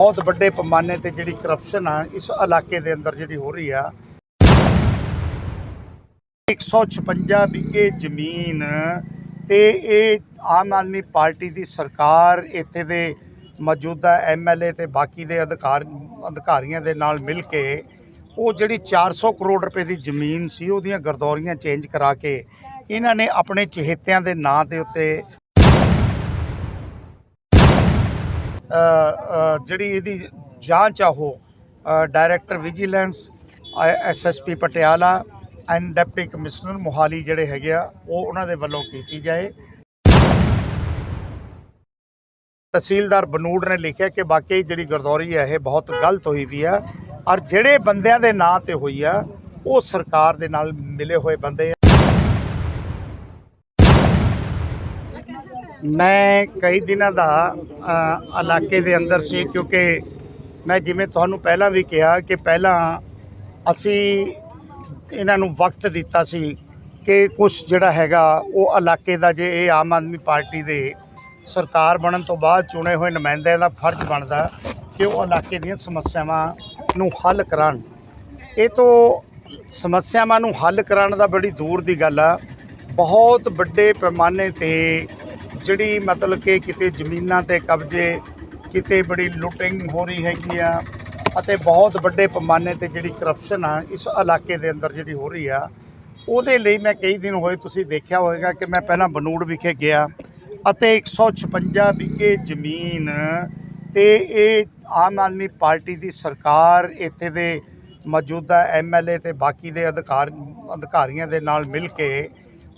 ਬਹੁਤ ਵੱਡੇ ਪੈਮਾਨੇ ਤੇ ਜਿਹੜੀ ਕਰਪਸ਼ਨ ਆ, ਇਸ ਇਲਾਕੇ ਦੇ ਅੰਦਰ ਜਿਹੜੀ ਹੋ ਰਹੀ ਆ 156 ਵਿਗੇ ਜ਼ਮੀਨ ਤੇ ਇਹ ਆਮ ਆਦਮੀ ਪਾਰਟੀ ਦੀ ਸਰਕਾਰ ਇੱਥੇ ਦੇ ਮੌਜੂਦਾ ਐਮਐਲਏ ਤੇ ਬਾਕੀ ਦੇ ਅਧਿਕਾਰ, ਅਧਿਕਾਰੀਆਂ ਦੇ ਨਾਲ ਮਿਲ ਕੇ ਉਹ ਜਿਹੜੀ 400 ਕਰੋੜ ਰੁਪਏ ਦੀ ਜ਼ਮੀਨ ਸੀ, ਉਹਦੀਆਂ ਗਰਦੌਰੀਆਂ ਚੇਂਜ ਕਰਾ ਕੇ ਇਹਨਾਂ ਨੇ ਆਪਣੇ ਚਹੇਤਿਆਂ ਦੇ ਨਾਂ ਦੇ ਉੱਤੇ ਜਿਹੜੀ ਇਹਦੀ ਜਾਂਚ ਆ ਉਹ director vigilance SSP Patiala and deputy commissioner Mohali ਜਿਹੜੇ ਹੈਗੇ ਆ, ਉਹ ਉਹਨਾਂ ਦੇ ਵੱਲੋਂ ਕੀਤੀ ਜਾਏ। ਤਹਿਸੀਲਦਾਰ ਬਨੂੜ ਨੇ ਲਿਖਿਆ ਕਿ ਵਾਕਈ ਜਿਹੜੀ ਗਰਦੌਰੀ ਹੈ ਇਹ ਬਹੁਤ ਗਲਤ ਹੋਈ ਵੀ ਆ। ਔਰ ਜਿਹੜੇ ਬੰਦਿਆਂ ਦੇ ਨਾਂ ਤੇ ਹੋਈ ਆ, ਉਹ ਸਰਕਾਰ ਦੇ ਨਾਲ ਮਿਲੇ ਹੋਏ ਬੰਦੇ ਮੈਂ ਕਈ ਦਿਨਾਂ ਦਾ ਇਲਾਕੇ ਦੇ ਅੰਦਰ ਸੀ ਕਿਉਂਕਿ ਮੈਂ ਜਿਵੇਂ ਤੁਹਾਨੂੰ ਪਹਿਲਾਂ ਵੀ ਕਿਹਾ ਕਿ ਪਹਿਲਾਂ ਅਸੀਂ ਇਹਨਾਂ ਨੂੰ ਵਕਤ ਦਿੱਤਾ ਸੀ ਕਿ ਕੁਝ ਜਿਹੜਾ ਹੈਗਾ ਉਹ ਇਲਾਕੇ ਦਾ ਜੇ ਇਹ ਆਮ ਆਦਮੀ ਪਾਰਟੀ ਦੇ ਸਰਕਾਰ ਬਣਨ ਤੋਂ ਬਾਅਦ ਚੁਣੇ ਹੋਏ ਨੁਮਾਇੰਦਿਆਂ ਦਾ ਫਰਜ਼ ਬਣਦਾ ਕਿ ਉਹ ਇਲਾਕੇ ਦੀਆਂ ਸਮੱਸਿਆਵਾਂ ਨੂੰ ਹੱਲ ਕਰਾਉਣ। ਇਹ ਤੋਂ ਸਮੱਸਿਆਵਾਂ ਨੂੰ ਹੱਲ ਕਰਨ ਦਾ ਬੜੀ ਦੂਰ ਦੀ ਗੱਲ ਆ। ਬਹੁਤ ਵੱਡੇ ਪੈਮਾਨੇ ਤੇ ਜਿਹੜੀ ਮਤਲਬ ਕਿ ਕਿਤੇ ਜ਼ਮੀਨਾਂ ਤੇ ਕਬਜ਼ੇ, ਕਿਤੇ ਬੜੀ ਲੁੱਟਿੰਗ ਹੋ ਰਹੀ ਹੈਗੀ ਆ ਅਤੇ ਬਹੁਤ ਵੱਡੇ ਪੈਮਾਨੇ ਤੇ ਜਿਹੜੀ ਕਰਪਸ਼ਨ ਆ ਇਸ ਇਲਾਕੇ ਦੇ ਅੰਦਰ ਜਿਹੜੀ ਹੋ ਰਹੀ ਆ, ਉਹਦੇ ਲਈ ਮੈਂ ਕਈ ਦਿਨ ਹੋਏ ਤੁਸੀਂ ਦੇਖਿਆ ਹੋਵੇਗਾ ਕਿ ਮੈਂ ਪਹਿਲਾਂ ਬਨੂੜ ਵਿਖੇ ਗਿਆ ਅਤੇ 156 ਵਿਗੇ ਜ਼ਮੀਨ ਤੇ ਇਹ ਆਮ ਆਦਮੀ ਪਾਰਟੀ ਦੀ ਸਰਕਾਰ ਇੱਥੇ ਦੇ ਮੌਜੂਦਾ ਐਮਐਲਏ ਤੇ ਬਾਕੀ ਦੇ ਅਧਿਕਾਰ, ਅਧਿਕਾਰੀਆਂ ਦੇ ਨਾਲ ਮਿਲ ਕੇ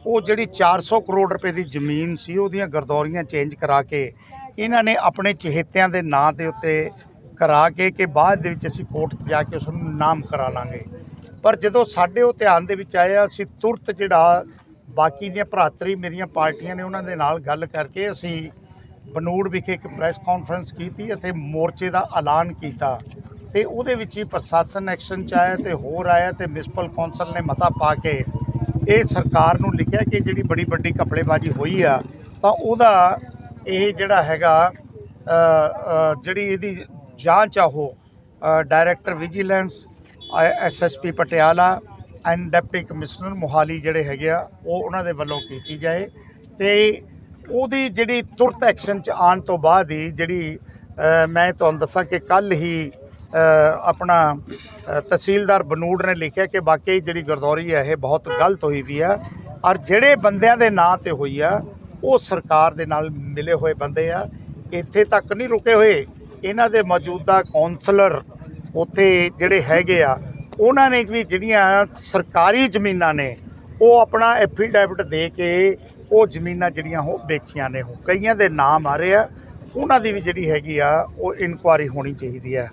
ਉਹ ਜਿਹੜੀ 400 ਕਰੋੜ ਰੁਪਏ ਦੀ ਜ਼ਮੀਨ ਸੀ, ਉਹਦੀਆਂ ਗਰਦੌਰੀਆਂ ਚੇਂਜ ਕਰਾ ਕੇ ਇਹਨਾਂ ਨੇ ਆਪਣੇ ਚਹੇਤਿਆਂ ਦੇ ਨਾਂ ਦੇ ਉੱਤੇ ਕਰਾ ਕੇ ਕਿ ਬਾਅਦ ਦੇ ਵਿੱਚ ਅਸੀਂ ਕੋਰਟ 'ਚ ਜਾ ਕੇ ਉਸ ਨੂੰ ਨਾਮ ਕਰਾ ਲਾਂਗੇ। ਪਰ ਜਦੋਂ ਸਾਡੇ ਉਹ ਧਿਆਨ ਦੇ ਵਿੱਚ ਆਇਆ, ਅਸੀਂ ਤੁਰਤ ਜਿਹੜਾ ਬਾਕੀ ਦੀਆਂ ਭਰਾਤਰੀ ਮੇਰੀਆਂ ਪਾਰਟੀਆਂ ਨੇ ਉਹਨਾਂ ਦੇ ਨਾਲ ਗੱਲ ਕਰਕੇ ਅਸੀਂ ਬਨੂੜ ਵਿਖੇ ਇੱਕ ਪ੍ਰੈਸ ਕਾਨਫਰੰਸ ਕੀਤੀ ਅਤੇ ਮੋਰਚੇ ਦਾ ਐਲਾਨ ਕੀਤਾ। ਤੇ ਉਹਦੇ ਵਿੱਚ ਹੀ ਪ੍ਰਸ਼ਾਸਨ ਐਕਸ਼ਨ ਚ ਆਇਆ ਤੇ ਹੋਰ ਆਇਆ ਤੇ ਮਿਊਨਿਸਪਲ ਕੌਂਸਲ ਨੇ ਮਤਾ ਪਾ ਕੇ ਇਹ ਸਰਕਾਰ ਨੂੰ ਲਿਖਿਆ ਕਿ ਜਿਹੜੀ ਬੜੀ ਵੱਡੀ ਕਪੜੇਬਾਜ਼ੀ ਹੋਈ ਆ, ਤਾਂ ਉਹਦਾ ਇਹ ਜਿਹੜਾ ਹੈਗਾ ਜਿਹੜੀ ਇਹਦੀ ਜਾਂਚ ਆ ਉਹ director vigilance SSP Patiala and deputy commissioner Mohali ਜਿਹੜੇ ਹੈਗੇ ਆ, ਉਹ ਉਹਨਾਂ ਦੇ ਵੱਲੋਂ ਕੀਤੀ ਜਾਏ ਤੇ ਉਹਦੀ ਜਿਹੜੀ ਤੁਰਤ ਐਕਸ਼ਨ ਚ ਆਉਣ ਤੋਂ ਬਾਅਦ ਹੀ ਜਿਹੜੀ ਮੈਂ ਤੁਹਾਨੂੰ ਦੱਸਾਂ ਕਿ ਕੱਲ ਹੀ ਆਪਣਾ ਤਹਿਸੀਲਦਾਰ ਬਨੂੜ ਨੇ ਲਿਖਿਆ ਕਿ ਵਾਕਈ ਜਿਹੜੀ ਗਰਦੌਰੀ ਹੈ, ਇਹ ਬਹੁਤ ਗਲਤ ਹੋਈ ਵੀ ਆ ਔਰ ਜਿਹੜੇ ਬੰਦਿਆਂ ਦੇ ਨਾਂ ਤੇ ਹੋਈ ਆ, ਉਹ ਸਰਕਾਰ ਦੇ ਨਾਲ ਮਿਲੇ ਹੋਏ ਬੰਦੇ ਆ। ਇੱਥੇ ਤੱਕ ਨਹੀਂ ਰੁਕੇ ਹੋਏ। ਇਹਨਾਂ ਦੇ ਮੌਜੂਦਾ ਕਾਉਂਸਲਰ ਉੱਥੇ ਜਿਹੜੇ ਹੈਗੇ ਆ, ਉਹਨਾਂ ਨੇ ਵੀ ਜਿਹੜੀਆਂ ਸਰਕਾਰੀ ਜ਼ਮੀਨਾਂ ਨੇ, ਉਹ ਆਪਣਾ ਐਫੀਡੈਵਿਟ ਦੇ ਕੇ ਉਹ ਜ਼ਮੀਨਾਂ ਜਿਹੜੀਆਂ ਉਹ ਵੇਚੀਆਂ ਨੇ। ਉਹ ਕਈਆਂ ਦੇ ਨਾਮ ਆ ਰਹੇ ਆ, ਉਹਨਾਂ ਦੀ ਵੀ ਜਿਹੜੀ ਹੈਗੀ ਆ, ਉਹ ਇਨਕੁਆਰੀ ਹੋਣੀ ਚਾਹੀਦੀ ਆ